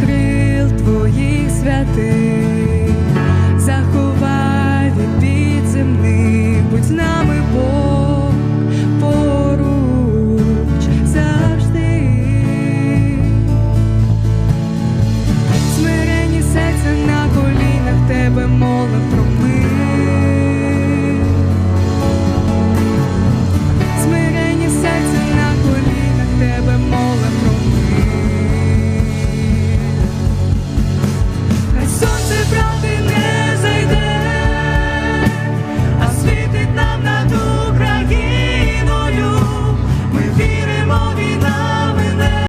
крил твоїх святих, заховай від підземних, будь з нами Бог поруч завжди, смирені серця на колінах тебе молим.